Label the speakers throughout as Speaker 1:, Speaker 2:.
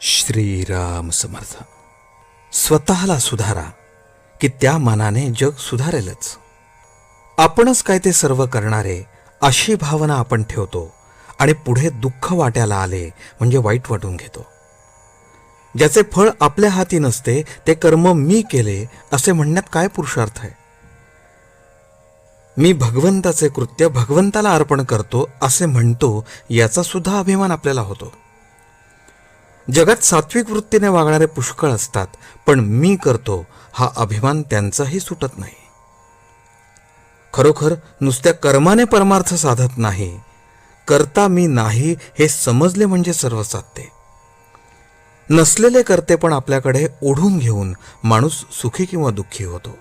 Speaker 1: श्रीराम समर्थ. स्वतःला सुधारा की त्या मनाने जग सुधारेलच. आपणच काय ते सर्व करणारे अशी भावना आपण ठेवतो आणि पुढे दुःख वाट्याला आले म्हणजे वाईट वाटून घेतो. ज्याचे फळ आपल्या हाती नसते ते कर्म मी केले असे म्हणण्यात काय पुरुषार्थ आहे? मी भगवंताचे कृत्य भगवंताला अर्पण करतो असे म्हणतो याचा सुद्धा अभिमान आपल्याला होतो. जगात सात्विक वृत्तीने वागणारे पुष्कळ असतात पण मी करतो हा अभिमान त्यांचाही सुटत नाही. खरोखर नुसत्या कर्माने परमार्थ साधत नाही करता मी नाही हे समजले म्हणजे सर्व साधते नसलेले करते पण आपल्याकडे ओढून घेऊन माणूस सुखी किंवा दुःखी होतो.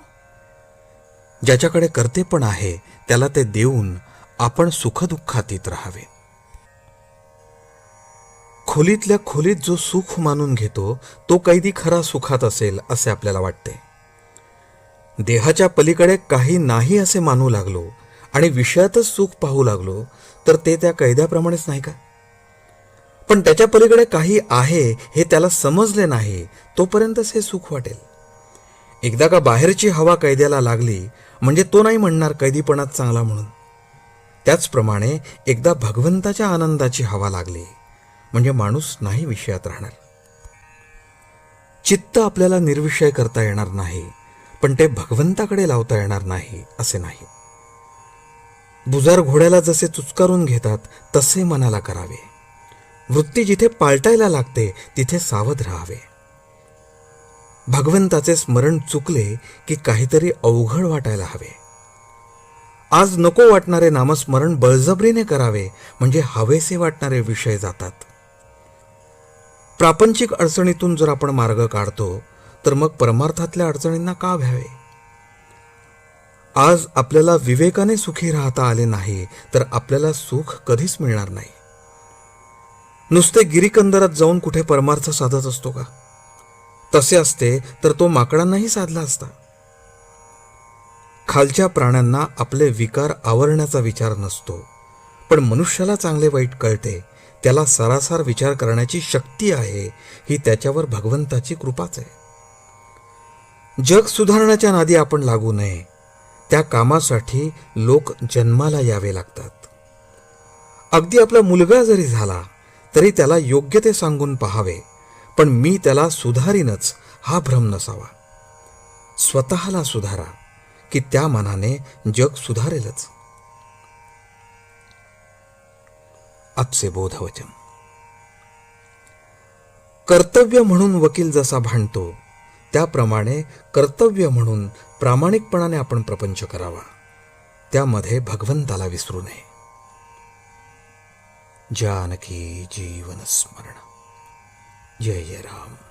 Speaker 1: ज्याच्याकडे करते पण आहे त्याला ते देऊन आपण सुखदुःखातीत राहावे खोलीतल्या खोलीत जो सुख मानून घेतो तो कैदी खरा सुखात असेल असे आपल्याला वाटते. देहाच्या पलीकडे काही नाही असे मानू लागलो आणि विषयातच सुख पाहू लागलो तर ते त्या कैद्याप्रमाणेच नाही का? पण त्याच्या पलीकडे काही आहे हे त्याला समजले नाही तोपर्यंतच हे सुख वाटेल. एकदा का बाहेरची हवा कैद्याला लागली म्हणजे तो नाही म्हणणार कैदीपणात चांगला म्हणून. त्याचप्रमाणे एकदा भगवंताच्या आनंदाची हवा लागली म्हणजे माणूस नाही विषयात राहणार. चित्त आपल्याला निर्विषय करता येणार नाही पण ते भगवंताकडे लावता येणार नाही असे नाही. बुजार घोड्याला जसे चुचकारून घेतात तसे मनाला करावे. वृत्ती जिथे पालटायला लागते तिथे सावध राहावे. भगवंताचे स्मरण चुकले की काहीतरी अवघड वाटायला हवे. आज नको वाटणारे नामस्मरण बळजबरीने करावे म्हणजे हवेसे वाटणारे विषय जातात. प्रापंचिक अडचणीतून जर आपण मार्ग काढतो तर मग परमार्थातल्या अडचणींना का भ्यावे आज आपल्याला विवेकाने सुखी राहता आले नाही तर आपल्याला सुख कधीच मिळणार नाही. नुसते गिरीकंदरात जाऊन कुठे परमार्थ साधत असतो का? तसे असते तर तो माकडांनाही साधला असता. खालच्या प्राण्यांना आपले विकार आवरण्याचा विचार नसतो पण मनुष्याला चांगले वाईट कळते त्याला सरासर विचार करण्याची शक्ती आहे ही त्याच्यावर भगवंताची कृपाच आहे. जग सुधारण्याच्या नादी आपण लागू नये. त्या कामासाठी लोक जन्माला यावे लागतात. अगदी आपला मुलगा जरी झाला तरी त्याला योग्य ते सांगून पहावे पण मी त्याला सुधारीनच हा भ्रम नसावा. स्वतःला सुधारा की त्या मनाने जग सुधारेलच. आपसे बोधवचन कर्तव्य म्हणून वकील जसा भांडतो त्याप्रमाणे कर्तव्य म्हणून प्रामाणिकपणाने आपण प्रपंच करावा. त्यामध्ये भगवंताला विसरू नये. जानकी जीवन स्मरण. जय जय राम.